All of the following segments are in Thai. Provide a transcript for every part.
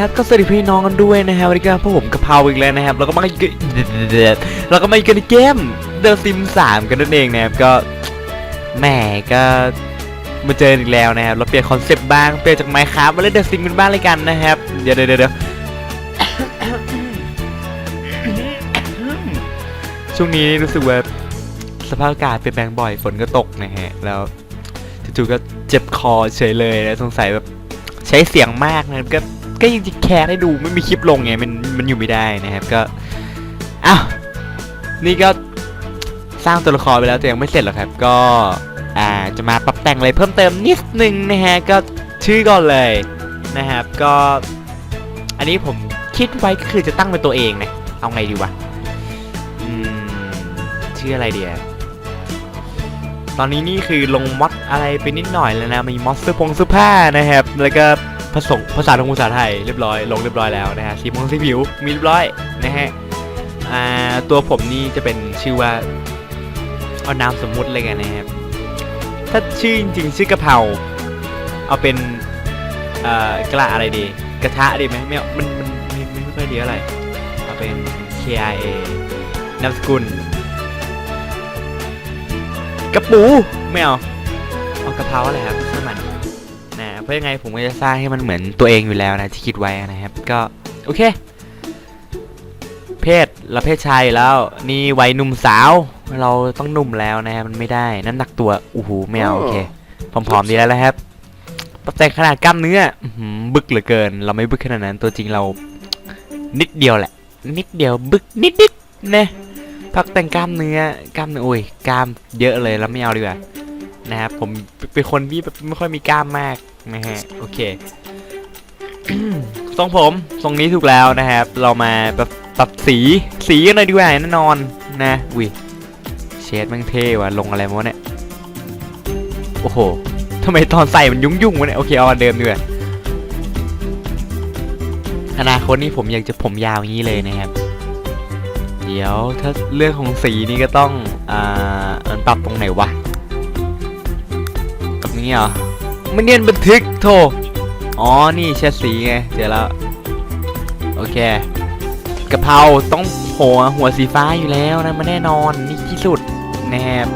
ครับก็สวัสดีพี่น้องกันด้วยนะครับวันนี้ก็พวกผมกะเพราอีกแล้วนะครับ แล้วก็มาเราก็มาอยู่กันในเกม The Sim 3กันนั่นเองนะครับก็แหมก็มาเจออีกแล้วนะครับเราเปลี่ยนคอนเซปต์บ้างเปลี่ยนจาก Minecraft มาเล่น The Sim กันบ้างเลยกันนะครับ เดี๋ยวเดี๋ยวเดี๋ยวช่วงนี้รู้สึกว่าสภาพอากาศเปลี่ยนแปลงบ่อยฝนก็ตกนะฮะแล้วจู่ๆก็เจ็บคอเฉยเลยนะสงสัยแบบใช้เสียงมากนะก็ ก็ยังจะแคร์ให้ดูไม่มีคลิปลงไงมันมันอยู่ไม่ได้นะครับก็อ้าวนี่ก็สร้างตัวละครไปแล้วแต่ยังไม่เสร็จหรอกครับ ก็อ่าจะมาปรับแต่งอะไรเพิ่มเติมนิดนึงนะฮะก็ชื่อก่อนเลยนะครับ ก็ อันนี้ผมคิดไว้ก็คือจะตั้งเป็นตัวเองนะเอาไงดีวะอืมชื่ออะไรเดียตอนนี้นี่คือลงมอดอะไรไปนิดหน่อยแล้วนะมีมอดเสื้อผงเสื้อผ้านะครับ แล้วก็ ผสมภาษาทางภาษาไทยเรียบร้อยลงเรียบร้อยแล้วนะฮะสีผงสีผิวมีเรียบร้อยนะฮะตัวผมนี่จะเป็นชื่อว่าเอานามสมมุติเลยกันนะครับถ้าชื่อจริงชื่อกะเพราเอาเป็นเออกระอะไรดี กระทะดีไหมไม่เอามันมันมันมันไม่ค่อยดีอะไรเอาเป็น KIA นามสกุลกระปูไม่เอาเอากระเพราอะไรครับเพื่อมัน เพราะยังไงผมก็จะสร้างให้มันเหมือนตัวเองอยู่แล้วนะที่คิดไว้นะครับ ก็โอเค เพศเราเพศชายอยู่แล้วนี่วัยหนุ่มสาว เราต้องหนุ่มแล้วนะครับมันไม่ได้น้ำหนักตัวอู้หูไม่เอาโอเคผอมๆดีแล้วนะครับปรับแต่งขนาดกล้ามเนื้ออื้อหือบึกเหลือเกิน เราไม่บึกขนาดนั้น ตัวจริงเรานิดเดียวแหละ นิดเดียวบึกนิดนิดๆนะพักแต่งกล้ามเนื้อกล้ามเนื้อโอ้ยกล้ามเยอะเลยแล้วไม่เอาดีกว่านะครับผมเป็นคนที่แบบไม่ค่อยมีกล้ามมาก นะฮะโอเคทรงผมทรงนี้ถูกแล้วนะครับ เรามาแบบปรับสีสีกันเลยดีกว่าแน่นอนนะวิเชดแม่งเท่ว่ะลงอะไรมาวะเนี่ยโอ้โหทำไมตอนใส่มันยุ่งยุ่งๆวะเนี่ยโอเคเอาอันเดิมดีกว่าอนาคตนี่ผมอยากจะผมยาวอย่างนี้เลยนะครับเดี๋ยวถ้าเรื่องของสีนี่ก็ต้องอ่ามันปรับตรงไหนวะตรงนี้เหรอ ไม่เนียนบันทึกโทอ๋อ นี่เช็ดสีไง เจอแล้ว โอเคกะเพราต้องหัวหัวสีฟ้าอยู่แล้วนะมันแน่นอนนี่ที่สุดนะครับ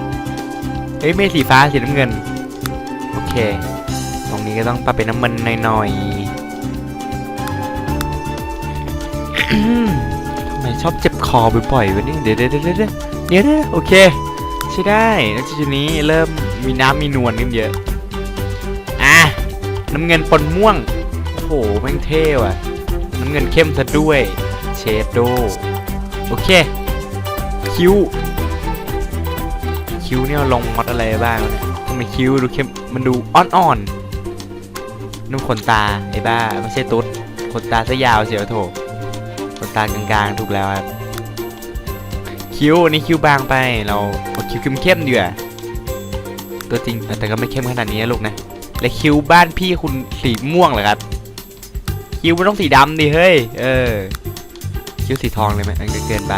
เฮ้ยไม่สีฟ้าสีน้ำเงิน โอเค ตรงนี้ก็ต้องปรับเป็นน้ำมันหน่อยๆอืมทำไมชอบเจ็บคอบ่อยๆวะเนี่เดี๋ยวเดี๋ยวเดี๋ยวเดี๋ยวเดี๋ยวโอเค ใช่ได้แล้วทีนี้เริ่มมีน้ำมีนวลขึ้นเยอะ น้ำเงินปนม่วง โอ้โหแม่งเท่ว่ะ น้ำเงินเข้มซะด้วย เชฟโด โอเค คิ้ว คิ้วเนี่ยลงมอดอะไรบ้างเนี่ยทำไมคิ้วดูเข้ม มันดูอ่อนๆนุ่มขนตา ไอ้บ้า ไม่ใช่ตุ๊ด ขนตาซะยาวเสียวโถขนตากลางๆ ถูกแล้วครับ คิ้วนนี้คิ้วบางไป เราเอาคิ้วเข้มๆดีกว่าตัวจริงแต่ก็ไม่เข้มขนาดนี้นะลูกนะ และคิ้วบ้านพี่คุณสีม่วงเหรอครับ คิ้วมันต้องสีดำดิเฮ้ย เออ คิ้วสีทองเลยไหมอันนเกินไป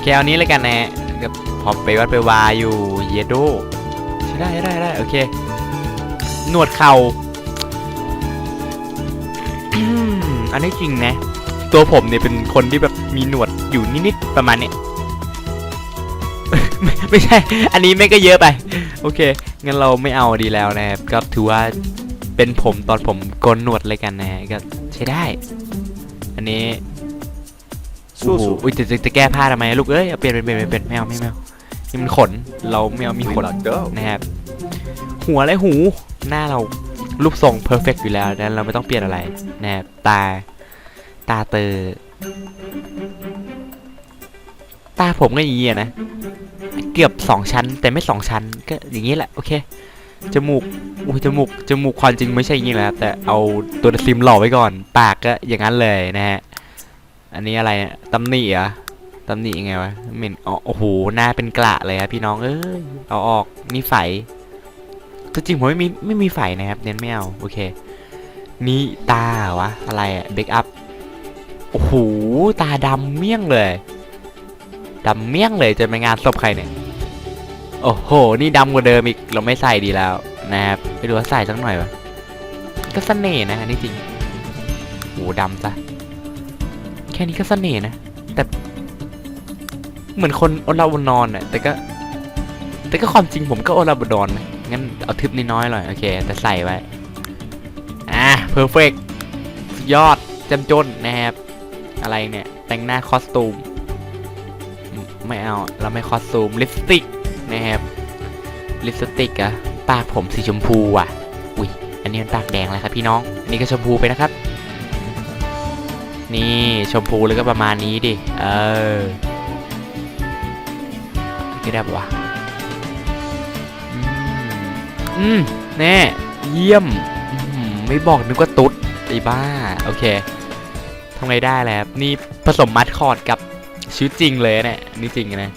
แค่เอานี้เลยกันแนะกับพอไปวัดไปวาอยู่เยโดใช่ได้ได้ได้โอเค หนวดเข่าอันนี้จริงนะ ตัวผมเนี่ยเป็นคนที่แบบมีหนวดอยู่นิดๆประมาณเนี้ยไม่ไม่ใช่ อันนี้ไม่ก็เยอะไป โอเค งั้นเราไม่เอาดีแล้วนะครับ ก็ถือว่าเป็นผมตอนผมโกนหนวดเลยกันนะฮะก็ใช้ได้ อันนี้โอ้โหอุ้ยจะจะจะแก้ผ้าทำไมลูกเอ้ยเอาเปลี่ยนเป็นเปลี่ยนเป็นเปลี่ยนไม่เอาไม่เอานี่มันขนเราไม่เอามีขนนะครับ หัวและหูหน้าเรารูปทรงเพอร์เฟกอยู่แล้วดังนั้นเราไม่ต้องเปลี่ยนอะไรนะครับตาตาเตอตาผมก็อย่างนี้อะนะ เกือบสองชั้น แต่ไม่สองชั้นก็อย่างนี้แหละโอเคจมูกอุ้ยจมูกจมูกความจริงไม่ใช่อย่างนี้แหละแต่เอาตัวซิมหล่อไว้ก่อน ปากก็อย่างนั้นเลยนะฮะอันนี้อะไรตำหนิเหรอตำหนิยังไงวะเหม็นโอ้โหหน้าเป็นกระเลยครับพี่น้องเอ้ยเอาออกนี่ไฝตัวจริงผมไม่มีไม่มีไฝนะครับเน้นไม่เอาโอเค นี่ตาวะอะไรอะเบคอัพโอ้โหตาดำเมี่ยงเลย ดำเมี่ยงเลยจะไปงานศพใครเนี่ย โอ้โห นี่ดำกว่าเดิมอีก เราไม่ใส่ดีแล้วนะครับไปดูว่าใส่สักหน่อยวะก็เสน่ห์นะนี่จริงโหดำซะ แค่นี้ก็เสน่ห์นะ แต่ เหมือนคนโอลาวนอนอะแต่ก็ แต่ก็ความจริงผมก็โอลาบดอนนะ งั้นเอาทึบนิดน้อยหน่อย โอเค แต่ใส่ไว้ อะเพอร์เฟกยอดจำจนนะครับ อะไรเนี่ย แต่งหน้าคอสตูม ไม่เอา เราไม่คอสตูมลิปสติกนะครับลิปสติกอะปากผมสีชมพูว่ะ อุ้ย อันนี้มันปากแดงแล้วครับพี่น้องอันนี้ก็ชมพูไปนะครับ นี่ชมพูแล้วก็ประมาณนี้ดิ เออก็ได้ปะวะอืมอืม แน่ เยี่ยมมไม่บอกนึกว่าตุ๊ดไอ้บ้า โอเคทำไงได้แล้วนี่ผสมมัดคอร์ดกับ ชีวิตจริงเลยนะเนี่ยนี่จริงนะ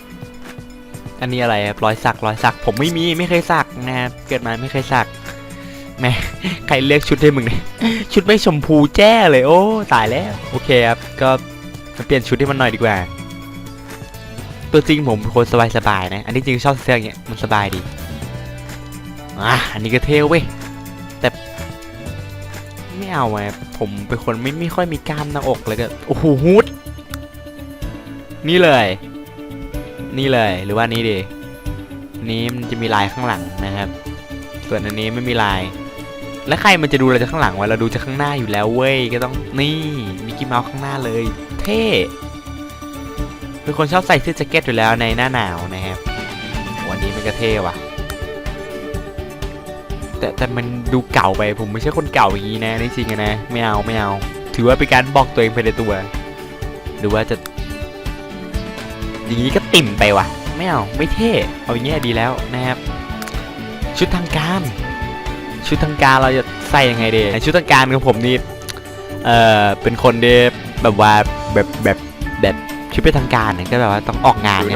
อันนี้อะไรครับรอยสักรอยสัก ผมไม่มีไม่เคยสักนะครับเกิดมาไม่เคยสักแม่ใครเลือกชุดให้มึงเนี่ยชุดไม่ชมพูแจ้เลยโอ้ตายแล้วโอเคครับก็เปลี่ยนชุดให้มันหน่อยดีกว่า ตัวจริงผมเป็นคนสบายๆนะ อันนี้จริงชอบเสื้ออย่างเงี้ยมันสบายดีอะอันนี้ก็เท่เว้ยแต่ไม่เอาไงผมเป็นคนไม่ไม่ค่อยมีกล้ามหน้าอกเลยก็โอ้โหฮูด นี่เลย นี่เลยหรือว่านี้ดีนี้มันจะมีลายข้างหลังนะครับ ส่วนอันนี้ไม่มีลาย แล้วใครมันจะดูเราจากข้างหลังวะเราดูจากข้างหน้าอยู่แล้วเว้ยก็ต้องนี่มิกกี้เมาส์ข้างหน้าเลย เท่เป็นคนชอบใส่เสื้อแจ็คเก็ตอยู่แล้วในหน้าหนาวนะครับวันนี้มันก็เท่ว่ะ แต่แต่มันดูเก่าไปผมไม่ใช่คนเก่าอย่างนี้นะจริงอะนะไม่เอาไม่เอา ถือว่าเป็นการบอกตัวเองไปในตัว หรือว่าจะ อย่างนี้ก็ติ่มไปว่ะ ไม่เอาไม่เท่เอาอย่างเงี้ยดีแล้วนะครับ ชุดทางการ ชุดทางการเราจะใส่ยังไงดีชุดทางการของผมนี่เอ่อเป็นคนที่แบบว่าแบบแบบแบบชุดเป็นทางการเนี่ยก็แบบว่าต้องออกงานไง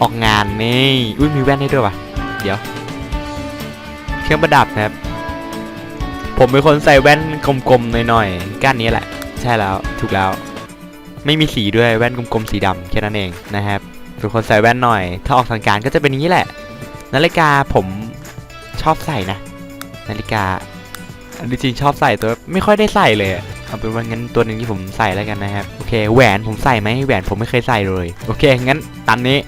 ออกงานนี่อุ้ยมีแว่นให้ด้วยว่ะเดี๋ยว เครื่องประดับนะครับ ผมเป็นคนใส่แว่นกลมๆหน่อยๆก้านนี้แหละ ใช่แล้วถูกแล้ว ไม่มีสีด้วยแว่นกลมๆสีดำแค่นั้นเองนะครับเป็นคนใส่แว่นหน่อย ถ้าออกทางการก็จะเป็นนี้แหละ นาฬิกาผมชอบใส่นะ นาฬิกาอันนี้จริงชอบใส่ตัวไม่ค่อยได้ใส่เลยเอาเป็นว่างั้นตัวหนึ่งที่ผมใส่แล้วกันนะครับโอเคแหวนผมใส่ไหมแหวนผมไม่เคยใส่เลย โอเคงั้นตามนี้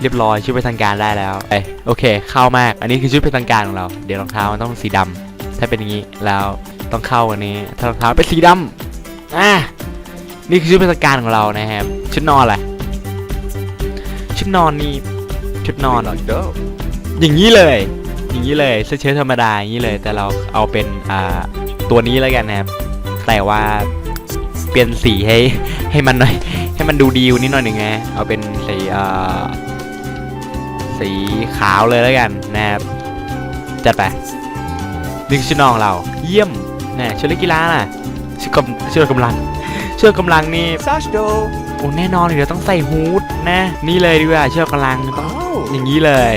เรียบร้อยชุดไปทางการได้แล้วเอ้โอเค เข้ามากอันนี้คือชุดไปทางการของเรา เดี๋ยวรองเท้ามันต้องสีดำถ้าเป็นอย่างนี้แล้วต้องเข้าอันนี้ ถ้ารองเท้าเป็นสีดำอะ นี่คือชุดไปนทางการของเรานะครับ ชุดนอนแหละไรชุดนอนนี่ชุดนอน Pretty knocked up. อย่างนี้เลย อย่างนี้เลยเสื้อเชิ้ตธรรมดาอย่างนี้เลย แต่เราเอาเป็นอ่าตัวนี้แล้วกันนะครับ แต่ว่าเปลี่ยนสีให้ให้มันหน่อย ให้มันดูดีกว่านิดหน่อยหนึ่งไงเอาเป็นสีอ่าสีขาวเลยแล้วกันนะครับจัดไปนี่คือชุดนอนของเรา เยี่ยมนะชุดเล่นกีฬาน่ะชุดกำชุดกำลัง ชุดกำลังนี่ Sashdo. โอ้แน่นอนเดี๋ยวต้องใส่ฮูดนะ นี่เลยดีกว่าชุดกำลังต้อง Oh. อย่างนี้เลย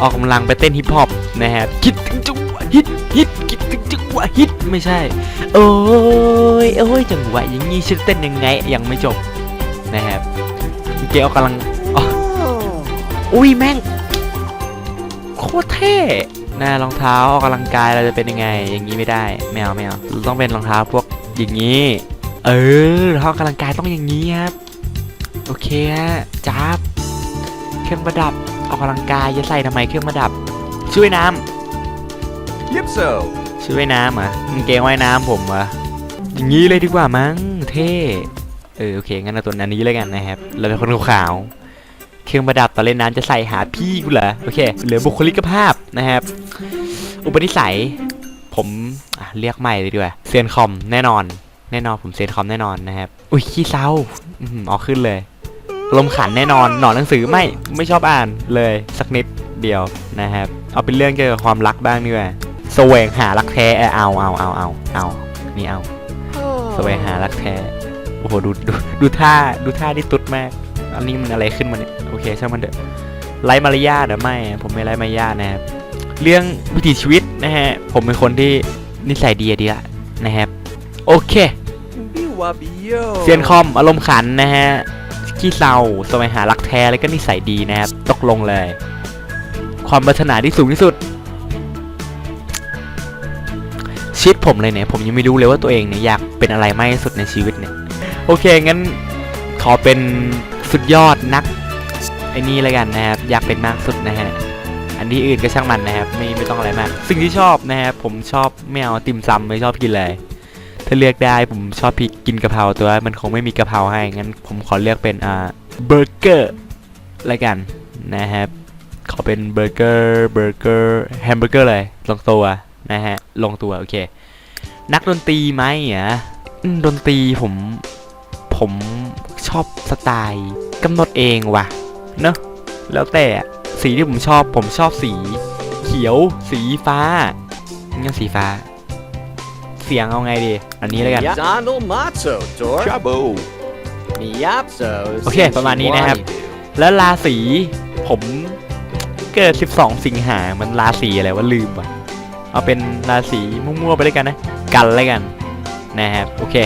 ออกกำลังไปเต้นฮิปฮอปนะครับคิดถึงจังหวะฮิตฮิตคิดถึงจังหวะฮิตไม่ใช่ โอ้ยโอ้ยจังหวะอย่างงี้ชื่อเต้นยังไงยังไม่จบนะครับเกออกกำลัง Oh. อุ้ยแม่งโคตรเท่นะรองเท้าออกกำลังกายเราจะเป็นยังไง อย่างนี้ไม่ได้ไม่เอาไม่เอาเราต้องเป็นรองเท้าพวกอย่างนี้ เออรองเท้าออกกำลังกายต้องอย่างนี้ครับ โอเคฮะจ้าบเครื่องประดับออกกำลังกายจะใส่ทำไมเครื่องประดับ ช่วยน้ำ Yipso. ชุดว่ายน้ำเหรอะกางเกงว่ายน้ำผมเหรออย่างนี้เลยดีกว่ามั้งเท่เออโอเคงั้นเอาตัวอันนี้เลยกันนะครับเราเป็นคนขาวๆเครื่องประดับตอนเล่นน้ำจะใส่หาพี่กูเหรอโอเคเหลือบุคลิกภาพนะครับ อุปนิสัย ผมอะเรียกใหม่เลยดีกว่าเซียนคอมแน่นอน แน่นอนผมเซียนคอมแน่นอนนะครับ อุ้ยขี้เศร้าอืมเอาขึ้นเลยลมณ์ขันแน่นอนหนอนหนังสือไม่ไม่ชอบอ่านเลยสักนิดเดียวนะครับ เอาเป็นเรื่องเกี่ยวกับความรักบ้างดีกว่าแสวงหารักแท้เออเอาเอาเอาเอาเอานี่เอาแสวงหารักแท้โอ้โหดูดูดูท่าดูท่าที่ตุ๊ดมาก อันนี้มันอะไรขึ้นมาเนี่ยโอเคช่างมันเถอะไร้มารยาทหรือไม่ผมไม่ไร้มารยาทนะครับเรื่องวิถีชีวิตนะฮะผมเป็นคนที่นิสัยดีอะดีละนะครับโอเค Biwabio. เซียนคอมอารมณ์ขันนะฮะขี้เศร้าแสวงหารักแท้แล้วก็นิสัยดีนะครับตกลงเลย ความปรารถนาที่สูงที่สุดชีวิตผมเลยเนี่ยผมยังไม่รู้เลยว่าตัวเองเนี่ยอยากเป็นอะไรมากที่สุดในชีวิตเนี่ย โอเคงั้นขอเป็นสุดยอดนักไอ้นี่แล้วกันนะครับอยากเป็นมากสุดนะฮะอันที่อื่นก็ช่างมันนะครับไม่ไม่ต้องอะไรมาก สิ่งที่ชอบนะครับผมชอบไม่เอาติ่มซำไม่ชอบกินเลยาเลือกได้ผมชอบพี่กินกะเพราตัวมันคงไม่มีกะเพราให้งั้นผมขอเลือกเป็นอ่าเบอร์เกอร์ล้วกันนะครับขอเป็นเบอร์เกอร์เบอร์เกอร์แฮมเบอร์เกอร์เลยลงตัวนะฮะลงตัวโอเคนักดนตรีไหมอะดนตรีผมผมชอบสไตล์กำหนดเองว่ะเนอะแล้วแต่สีที่ผมชอบผมชอบสี เขียว สีฟ้างั้นสีฟ้า เสียงเอาไงดี อันนี้แล้วกัน Donald Matzo, Dor. Chabo. Miapso. โอเค ประมาณนี้นะครับ แล้วราศีผมเกิด 12 สิงหา มันราศีอะไรวะลืมว่ะ เอาเป็นราศีมั่วๆไปด้วยกันนะ กันแล้วกันนะครับโอเค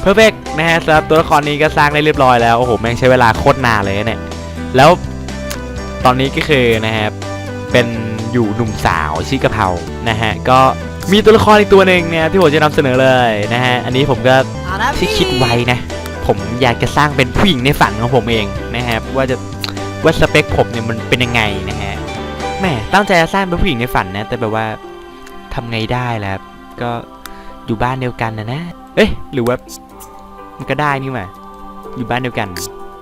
เพอร์เฟกนะฮะสำหรับตัวละครนี้ก็สร้างได้เรียบร้อยแล้ว โอ้โห แม่งใช้เวลาโคตรนานเลยนะเนี่ย แล้วตอนนี้ก็คือนะครับ เป็นอยู่หนุ่มสาวชื่อกะเพรานะฮะ ก็ มีตัวละครอีกตัวหนึ่งเนี่ยที่ผมจะนำเสนอเลยนะฮะ อันนี้ผมก็ที่คิดไว้นะ ผมอยากจะสร้างเป็นผู้หญิงในฝันของผมเองนะครับว่าจะว่าสเปคผมเนี่ยมันเป็นยังไงนะฮะแหม่ตั้งใจจะสร้างเป็นผู้หญิงในฝันนะ แต่แบบว่าทำไงได้ล่ะครับก็อยู่บ้านเดียวกันนะนะเอ้ยหรือว่ามันก็ได้นี่หว่าอยู่บ้านเดียวกัน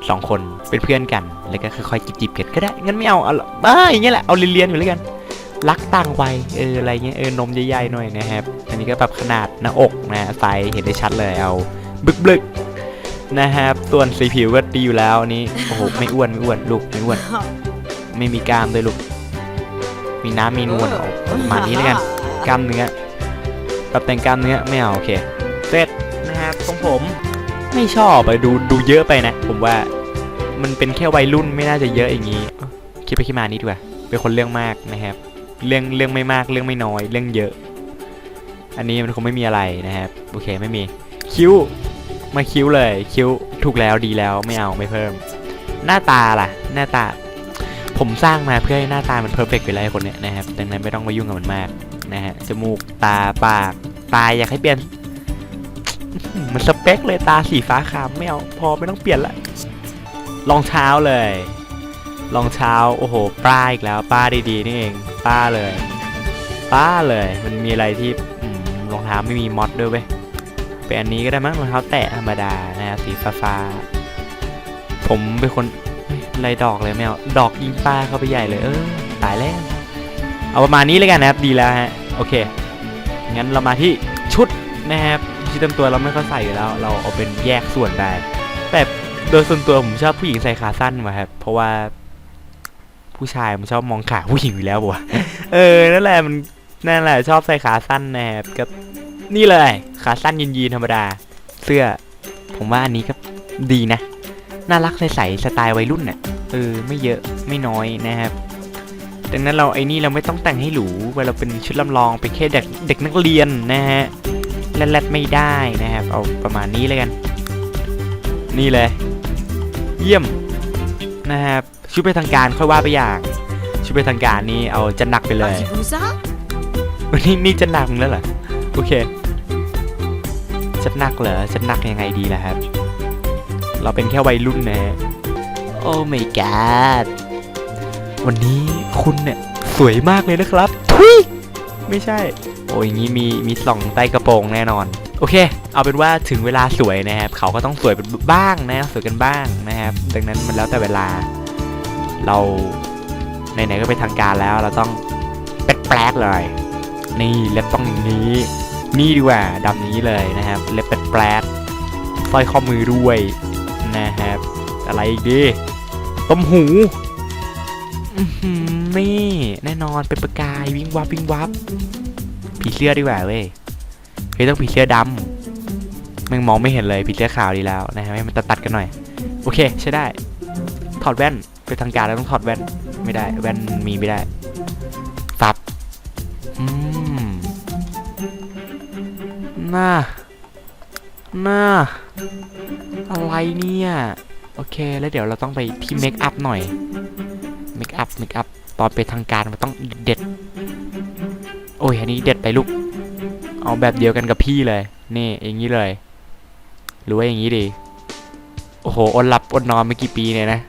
สองคนเป็นเพื่อนกัน แล้วก็ค่อยๆจีบๆกันก็ได้งั้นไม่เอาเอาบ้าอย่างเงี้ยแหละเอาเรียนๆอยู่แล้วกัน รักต่างวัยเอออะไรเงี้ยเออนมใหญ่ๆหน่อยนะครับ อันนี้ก็ปรับขนาดหน้าอกนะไฟเห็นได้ชัดเลยเอาบึกบึกๆนะครับส่วนสีผิวก็ดีอยู่แล้วอันนี้โอ้โหไม่อ้วนไม่อ้วนลูกไม่อ้วน ไม่มีกล้ามด้วยลูก มีน้ำมีนวลเอาประมาณนี้แล้วกันกล้ามเนื้อปรับแต่งกล้ามเนื้อไม่เอาโอเคเสร็จนะครับของผมไม่ชอบไปดูดูเยอะไปนะ ผมว่ามันเป็นแค่วัยรุ่นไม่น่าจะเยอะอย่างนี้เอ้าคิดไปคิดมานี่ดีกว่าเป็นคนเรื่องมากนะครับ เรื่องเรื่องไม่มากเรื่องไม่น้อยเรื่องเยอะ อันนี้มันคงไม่มีอะไรนะครับโอเคไม่มีคิ้วมาคิ้วเลยคิ้วถูกแล้วดีแล้วไม่เอาไม่เพิ่ม หน้าตาล่ะ หน้าตา ผมสร้างมาเพื่อให้หน้าตามันเพอร์เฟกต์ไปเลยคนเนี้ยนะครับดังนั้นไม่ต้องมายุ่งกับมันมากนะฮะจมูกตาปากตาอยากให้เปลี่ยน มันสเปคเลยตาสีฟ้าขาวไม่เอาพอไม่ต้องเปลี่ยนละรองเท้าเลย รองเท้าโอ้โหป้าอีกแล้วป้าดีๆนี่เอง ป้าเลย ป้าเลย มันมีอะไรที่รองเท้าไม่มีม็อดด้วยเว้ยเป็นอันนี้ก็ได้มั้งรองเท้าแตะธรรมดานะสีฟ้าๆผมเป็นคนเฮ้ยอะไรดอกเลยไม่เอาดอกยิงป้าเข้าไปใหญ่เลยเออตายแล้วเอาประมาณนี้เลยกันนะครับดีแล้วฮะโอเคงั้นเรามาที่ชุดนะครับชุดเต็มตัวเราไม่ค่อยใส่อยู่แล้ว เราเอาเป็นแยกส่วนได้แต่โดยส่วนตัวผมชอบผู้หญิงใส่ขาสั้นมาครับเพราะว่า ผู้ชายมันชอบมองขาผู้หญิงอยู่แล้ววะเออ นั่นแหละมัน นั่นแหละชอบใส่ขาสั้นนะครับกับนี่เลย ขาสั้นยีนยีนธรรมดา เสื้อ ผมว่าอันนี้ก็ดีนะ น่ารักใสๆสไตล์วัยรุ่นน่ะ เออ ไม่เยอะไม่น้อยนะครับ ดังนั้นเราไอ้นี่เราไม่ต้องแต่งให้หรูเวลาเป็นชุดลำลองเป็นแค่เด็กเด็กนักเรียนนะฮะแรดๆไม่ได้นะครับ เอาประมาณนี้เลยกัน นี่เลย เยี่ยม นะครับชุดไปทางการค่อยว่าไปอย่าง ชุดไปทางการนี่เอาจะหนักไปเลย Parlez-vous ça วันนี้นี่จะหนักแล้วเหรอโอเคจะหนักเหรอจะหนักยังไงดีล่ะครับ เราเป็นแค่วัยรุ่นนะฮะโอ้ my god วันนี้คุณเนี่ยสวยมากเลยนะครับทุยไม่ใช่ โอ้ยอย่างนี้มีมีส่องใต้กระโปรงแน่นอน โอเค เอาเป็นว่าถึงเวลาสวยนะครับ เขาก็ต้องสวยเป็นบ้างนะ สวยกันบ้างนะครับ ดังนั้นมันแล้วแต่เวลา เราไหนๆก็ไปทางการแล้ว เราต้องแปลกๆเลย นี่เล็บต้องอย่างนี้ นี่ดีกว่าดำนี้เลยนะครับ เล็บแปลดสร้อยข้อมือด้วยนะครับ อะไรอีกดี ต้มหูนี่แน่นอนเป็นประกายวิ่งวับวิ่งวับผีเสื้อดีกว่าเว้ย เฮ้ยต้องผีเสื้อดำม่งมองไม่เห็นเลยผีเสื้อขาวดีแล้วนะครับให้มันตัดๆกันหน่อย โอเคใช้ได้ ถอดแว่นไปนทางการแล้วต้องถอดแว่นไม่ได้ แว่นมีไม่ได้ฟับอืมน่าน่าอะไรเนี่ย โอเคแล้วเดี๋ยวเราต้องไปที่เมคอัพหน่อยเมคอัพเมคอัพตอนไปทางการมันต้องเด็ด โอ้ยอันนี้เด็ดไปลูก เอาแบบเดียวกันกับพี่เลย นี่อย่างนี้เลย หรือว่าอย่างนี้ดี โอ้โห อดหลับอดนอนไม่กี่ปีเนี่ยนะ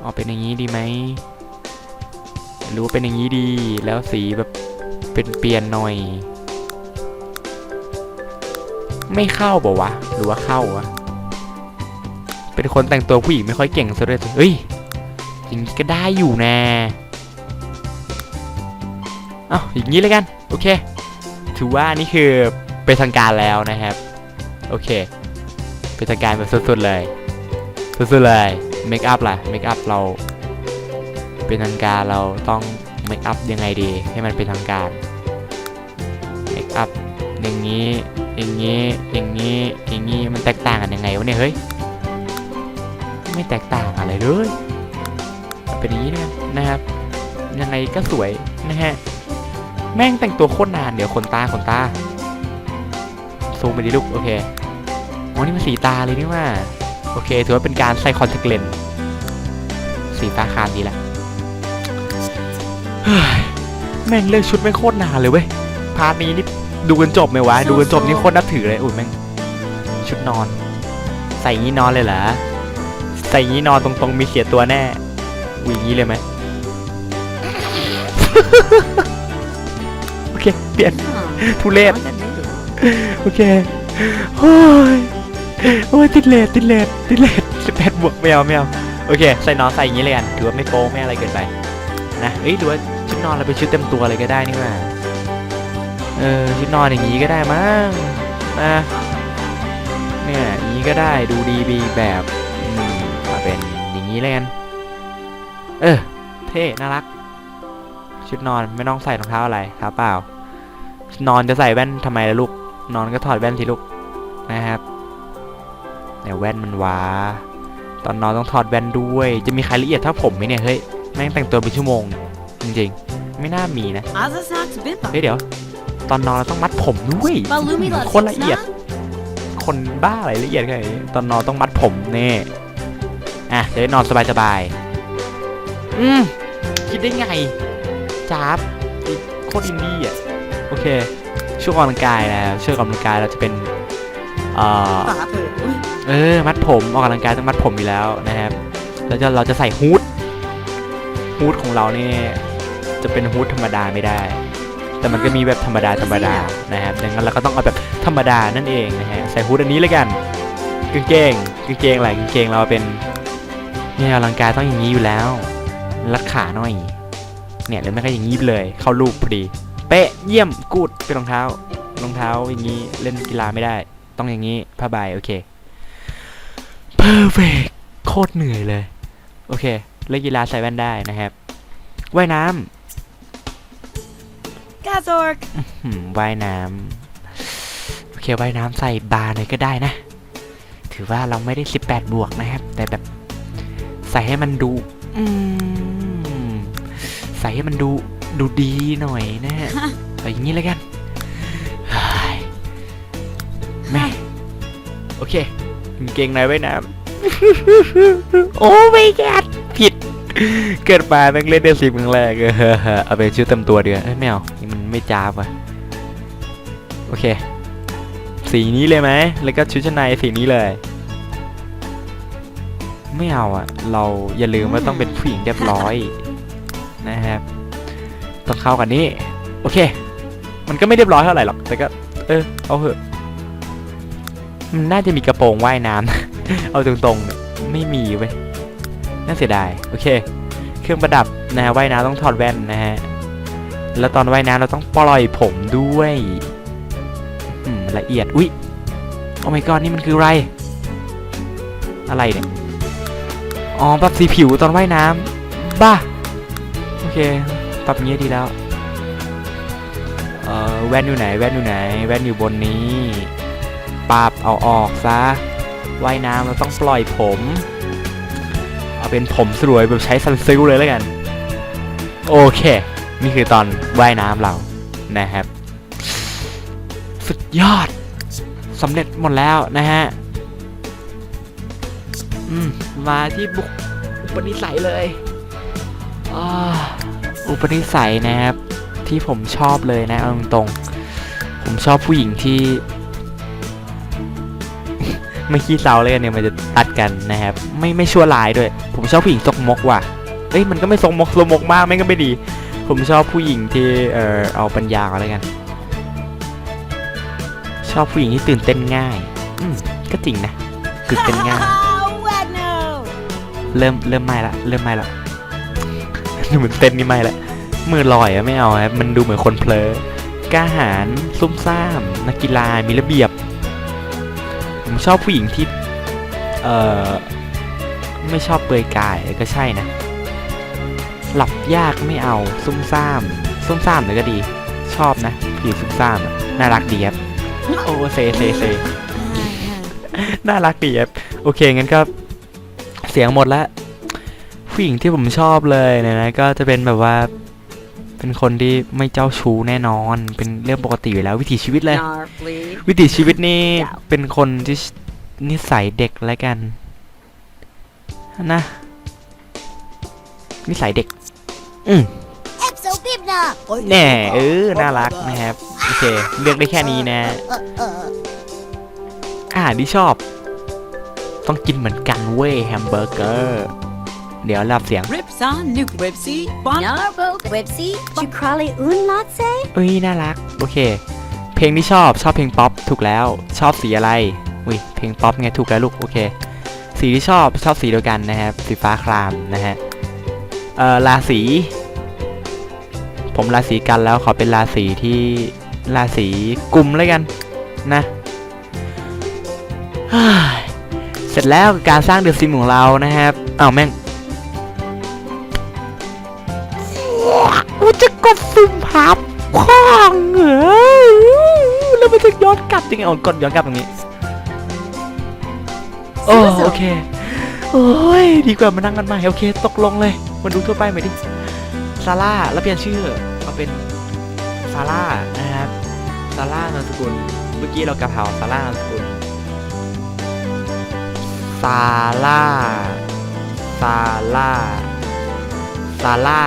เอาเป็นอย่างนี้ดีไหม หรือว่าเป็นอย่างนี้ดี แล้วสีแบบเป็นเปลี่ยนหน่อย ไม่เข้าบอกวะ หรือว่าเข้าวะ เป็นคนแต่งตัวผู้หญิงไม่ค่อยเก่งซะด้วยเฮ้ยอย่างนี้ก็ได้อยู่นะ เอ้าอย่างนี้เลยกัน โอเค ถือว่านี่คือเป็นทางการแล้วนะครับ โอเค เป็นทางการแบบสุดๆเลยสุดๆเลยเมคอัพล่ะเมคอัพเรา เป็นทางการเราต้องเมคอัพยังไงดี ให้มันเป็นทางการเมคอัพอย่างนี้อย่างนี้อย่างนี้อย่างนี้มันแตกต่างกันยังไงวะเนี่ยเฮ้ยไม่แตกต่างอะไรเลยเป็นอย่างนี้นะนะครับ ยังไงก็สวยนะฮะ แม่งแต่งตัวโคตรนานเดี๋ยวขนตาขนตาซูมไปดิลูกโอเคอ๋อนี่มันสีตาเลยนี่ว่าโอเคถือว่าเป็นการใส่คอนแทคเลนส์สีตาคามดีละเฮ้ยแม่งเลือกชุดแม่งโคตรนานเลยเว้ยพาร์ทนี้นี่ดูกันจบไหมวะดูกันจบนี่โคตรนับถือเลยอุ้ยแม่งชุดนอน ใส่อย่างนี้นอนเลยเหรอใส่อย่างนี้นอนตรงๆมีเสียตัวแน่อุ้ยอย่างนี้เลยไหมโอ เคเปลี่ยนทุเรศโอเคโอ้ยโอ้ยติดเลทติดเลทติดเลทสิบแปดบวกไม่เอาไม่เอาโอเค ใส่นอนใส่อย่างนี้เลยกันถือว่าไม่โป๊ไม่อะไรเกินไปนะเอ้ยหรือว่าชุดนอนเราเป็นชุดเต็มตัวเลยก็ได้นี่หว่าเออชุดนอนอย่างนี้ก็ได้มั้งนะเนี่ยอย่างนี้ก็ได้ดูดีบีแบบอืมมาเป็นอย่างนี้เลยกันเออเท่น่ารัก ชุดนอนไม่ต้องใส่รองเท้าอะไรครับเปล่า นอนจะใส่แว่นทำไมล่ะลูก นอนก็ถอดแว่นสิลูกนะครับแต่แว่นมันว้า ตอนนอนต้องถอดแว่นด้วย จะมีใครละเอียดเท่าผมไหมเนี่ยเฮ้ยแม่งแต่งตัวเป็นชั่วโมง จริงๆ ไม่น่ามีนะ Azazak's Bimba. เฮ้ยเดี๋ยว ตอนนอนเราต้องมัดผมด้วย Balumi โคนละเอียด คนบ้าอะไรละเอียดขนาดนี้ตอนนอนต้องมัดผมเน่อะจะได้นอนสบายๆอืมคิดได้ไงจ้าบนี่โคตรอินดี้อะ โอเค ช่วงออกกำลังกายนะครับช่วงออกกำลังกายเราจะเป็นเอ่อเออมัดผมออกกำลังกายต้องมัดผมอยู่แล้วนะครับแล้วจะเราจะใส่ฮูดฮูดของเราเนี่ยจะเป็นฮูดธรรมดาไม่ได้ แต่มันก็มีแบบธรรมดาธรรมดานะครับดังนั้นเราก็ต้องเอาแบบธรรมดานั่นเองนะฮะใส่ฮูดอันนี้เลยกันกางเกงกางเกงอะไรกางเกงเราเป็นเนี่ยออกกำลังกายต้องอย่างนี้อยู่แล้วรัดขาหน่อยเนี่ยหรือไม่ก็อย่างนี้ไปเลยเข้ารูปพอดี เป๊ะเยี่ยมกูดเป็นรองเท้ารองเท้าอย่างนี้เล่นกีฬาไม่ได้ ต้องอย่างนี้ผ้าใบโอเค perfect โคตรเหนื่อยเลย โอเคเล่นกีฬาใส่แว่นได้นะครับว่ายน้ Gazork. ำหืมว่ายน้ำโอเคว่ายน้ำใส่บาร์หน่อยก็ได้นะ ถือว่าเราไม่ได้ 18 บวกนะครับ แต่แบบใส่ให้มันดูอืมใส่ให้มันดู ดูดีหน่อยนะฮะเอาอย่างนี้แล้วกันเฮ้ยแม่โอเคกางเกงในว่ายน้ำโอ้ไม่แกผิด เกิดมาแม่งเล่นได้สิบครั้งแรกเออเอาไปชื่อเต็มตัวเดียวาเอ้ยไม่เอานี่มันไม่จ้าบว่ะโอเค สีนี้เลยไหมแล้วก็ชุดชั้นในสีนี้เลย ไม่เอาอะ เราอย่าลืมว่าต้องเป็นผู้หญิงเรียบร้อยนะครับ ต้องเข้ากันนี่โอเค มันก็ไม่เรียบร้อยเท่าไหร่หรอกแต่ก็ เออเอาเถอะมันน่าจะมีกระโปรงว่ายน้ำ เอาตรงๆ ไม่มีเว้ย น่าเสียดาย โอเค เครื่องประดับนะฮะว่ายน้ำต้องถอดแว่นนะฮะ แล้วตอนว่ายน้ำเราต้องปล่อยผมด้วยอืมละเอียด อุ๊ย โอ้ my god นี่มันคืออะไร อะไรเนี่ย อ๋อปรับสีผิวตอนว่ายน้ำบ้า โอเค ปรับอย่างงี้ดีแล้ว เอ่อแว่นอยู่ไหน แว่นอยู่ไหน แว่นอยู่บนนี้ปรับเอาออกซะว่ายน้ำเราต้องปล่อยผม เอาเป็นผมสวยแบบใช้ซันซิลเลยแล้วกัน โอเค นี่คือตอนว่ายน้ำเรานะครับ สุดยอดสำเร็จหมดแล้วนะฮะมมาที่บุคอุปนิสัยเลยอ่า อุปนิสัยนะครับ ที่ผมชอบเลยนะเอาตรงผมชอบผู้หญิงที่ ไม่ขี้เศร้าเลยเนี่ยมันจะตัดกันนะครับ ไม่ไม่ชั่วร้ายด้วย ผมชอบผู้หญิงซกมกว่ะเอ้ยมันก็ไม่ซกมกซกมกมากไม่ก็ไม่ดี ผมชอบผู้หญิงที่เออเอาปัญญาเอาแล้วกัน ชอบผู้หญิงที่ตื่นเต้นง่าย อืมก็จริงนะตื่นเต้นง่าย What no? เริ่มเริ่มไม่ละเริ่มไม่ละ ดูเหมือนเต้นนี่ไม่ละมือลอยอะไม่เอาครับมันดูเหมือนคนเพลอกล้าหาญซุ่มซ่ามนักกีฬามีระเบียบ ผมชอบผู้หญิงที่ เอ่อ ไม่ชอบเปลือยกายก็ใช่นะ หลับยากไม่เอาซุ่มซ่ามซุ่มซ่ามเลยก็ดี ชอบนะผู้หญิงซุ่มซ่ามอะน่ารักดีครับโอ้เซเซเซน่ารักดีครับโอเคงั้นก็เสียงหมดแล้ว ผู้หญิงที่ผมชอบเลยเนยนะก็จะเป็นแบบว่า เป็นคนที่ไม่เจ้าชู้แน่นอน เป็นเรื่องปกติอยู่แล้ววิถีชีวิตเลย Nar, please. วิถีชีวิตนี่จ้ะเป็นคนที่นิสัยเด็กแล้วกันนะนิสัยเด็ก อืม Epso Bibna. แน่เออน่ารักนะครับโอเคเลือกได้แค่นี้นะ Uh, uh. อาหารที่ชอบ ต้องกินเหมือนกันเว้ยแฮมเบอร์เกอร์ เดี๋ยวรับเสียง Rips on Nuke Websy Bon Narbo, Websy, Chukrali Un Latse? เอ้ยน่ารัก โอเค เพลงที่ชอบชอบเพลงป๊อปถูกแล้ว ชอบสีอะไร อุ้ยเพลงป๊อปไงถูกแล้วลูกโอเค สีที่ชอบชอบสีเดียวกันนะครับสีฟ้าครามนะฮะเอ่อราศีผมราศีกันแล้วขอเป็นราศีที่ราศีกุมแล้วกันนะเฮ้ยเสร็จแล้วกับการสร้างเดอะซิมของเรานะครับอ้าวแม่ง ย้อนกลับยังไงอ๋อกดย้อนกลับตรงนี้โอ้โอเคโอ้ยดีกว่ามานั่งกันใหม่โอเค ตกลงเลยมาดูทั่วไปไหมดิซาร่าแล้วเปลี่ยนชื่อเอาเป็นซาร่านะครับซาร่านามสกุลเมื่อกี้เรากระเพราซาร่านามสกุลซาร่าซาร่าซาร่า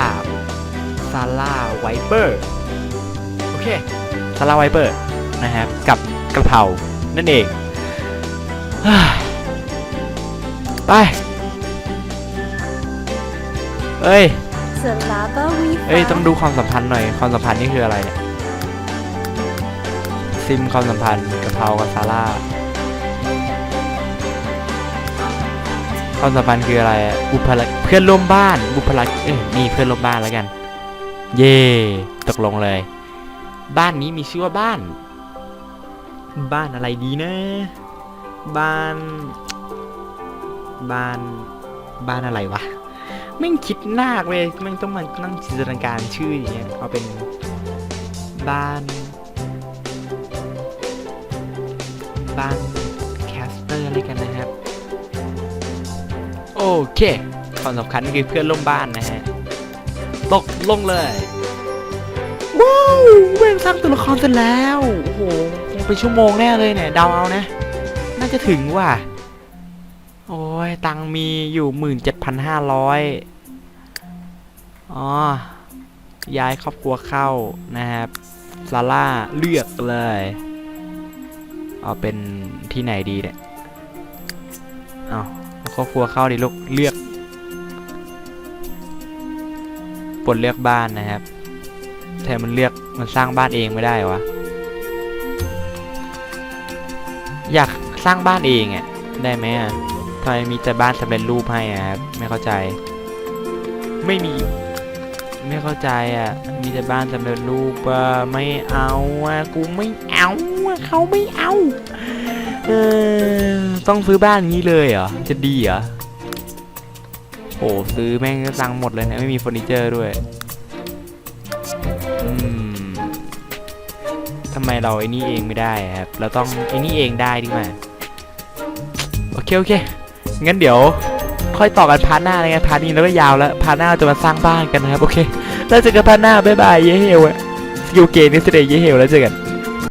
ซาร่าไวเปอร์โอเคซาร่าไวเปอร์นะครับกับ กระเพรานั่นเองเฮ้ยไปเอ้ย Salaba we เอ้ยต้องดูความสัมพันธ์หน่อย ความสัมพันธ์นี่คืออะไรเนี่ยซิมความสัมพันธ์กะเพรากับซาร่าความสัมพันธ์คืออะไรอะบุพลักเพื่อนร่วมบ้านบุพลักเอ้ยนี่เพื่อนร่วมบ้านแล้วกัน เย่ตกลงเลย บ้านนี้มีชื่อว่าบ้าน บ้านอะไรดีนะ บ้าน บ้าน บ้านอะไรวะแม่คิดนากเลยแม่ต้องมานั่งจินตนาการชื่ออย่างเงี้ยเอาเป็นบ้าน บ้านแคสเตอร์อะไรกันนะครับ โอเคความสำคัญคือเพื่อนร่วมบ้านนะฮะตกลงเลย ว้าวเว้นสร้างตัวละครเสร็จแล้ว โอ้โห เป็นชั่วโมงแน่เลยเนี่ยเดาเอานะ น่าจะถึงว่ะ โอ้ย ตังมีอยู่หมื่นเจ็ดพันห้าร้อยอ๋อ ย้ายครอบครัวเข้านะครับซาร่าเลือกเลย เอาเป็นที่ไหนดีเนี่ย เอาเอาครอบครัวเข้าดิลูกเลือกปลดเลือกบ้านนะครับแต่มันเลือกมันสร้างบ้านเองไม่ได้วะ อยากสร้างบ้านเองอะ่ะได้ไหมอะทำไมมีแต่บ้านสำเร็จรูปให้อะครับไม่เข้าใจ ไม่มี ไม่เข้าใจอะ มีแต่บ้านสำเร็จรูปอะไม่เอาอะกูไม่เอาอะเขาไม่เอาเออต้องซื้อบ้านงนี้เลยเหรอจะดีเหรอโอ้ซื้อแม่งก็ตังหมดเลยนะไม่มีเฟอร์นิเจอร์ด้วย ไมเราไอ้นี่เองไม่ได้ครับ เราต้องไอ้นี่เองได้ดีกว่าโอเคโอเค งั้นเดี๋ยว ค่อยต่อกันพาร์ทหน้าเลยกันพาร์ทนี้แล้วก็ยาวแล้ว พาร์ทหน้าเราจะมาสร้างบ้านกันนะครับ โอเค แล้วเจอกันพาร์ทหน้าบ๊ายบายเย้เฮลอะสกิลเกมนี่เสด็จเย้เฮลแล้วเจอกัน